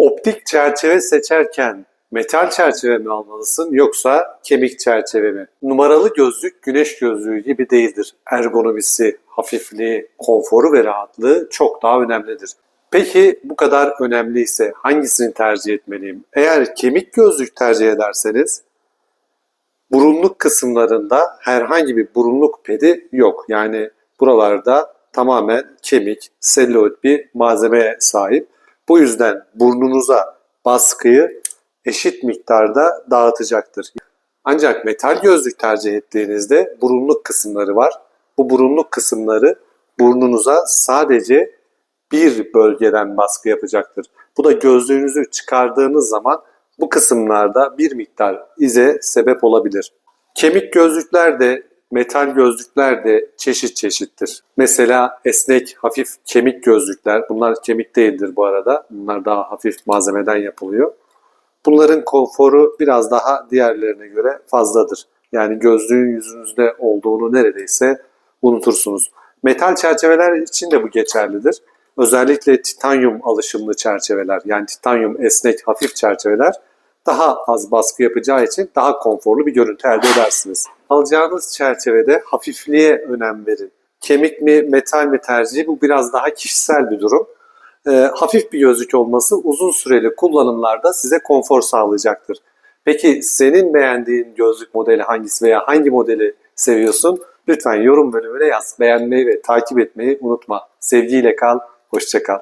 Optik çerçeve seçerken metal çerçeve mi almalısın yoksa kemik çerçeve mi? Numaralı gözlük güneş gözlüğü gibi değildir. Ergonomisi, hafifliği, konforu ve rahatlığı çok daha önemlidir. Peki bu kadar önemliyse hangisini tercih etmeliyim? Eğer kemik gözlük tercih ederseniz burunluk kısımlarında herhangi bir burunluk pedi yok. Yani buralarda tamamen kemik, selüloid bir malzemeye sahip. Bu yüzden burnunuza baskıyı eşit miktarda dağıtacaktır. Ancak metal gözlük tercih ettiğinizde burunluk kısımları var. Bu burunluk kısımları burnunuza sadece bir bölgeden baskı yapacaktır. Bu da gözlüğünüzü çıkardığınız zaman bu kısımlarda bir miktar ize sebep olabilir. Kemik gözlükler de metal gözlükler de çeşit çeşittir. Mesela esnek, hafif kemik gözlükler, bunlar kemik değildir bu arada. Bunlar daha hafif malzemeden yapılıyor. Bunların konforu biraz daha diğerlerine göre fazladır. Yani gözlüğün yüzünüzde olduğunu neredeyse unutursunuz. Metal çerçeveler için de bu geçerlidir. Özellikle titanyum alışımlı çerçeveler yani titanyum esnek hafif çerçeveler daha az baskı yapacağı için daha konforlu bir görüntü elde edersiniz. Alacağınız çerçevede hafifliğe önem verin. Kemik mi metal mi tercihi bu biraz daha kişisel bir durum. Ee, hafif bir gözlük olması uzun süreli kullanımlarda size konfor sağlayacaktır. Peki senin beğendiğin gözlük modeli hangisi veya hangi modeli seviyorsun? Lütfen yorum bölümüne yaz. Beğenmeyi ve takip etmeyi unutma. Sevgiyle kal, hoşça kal.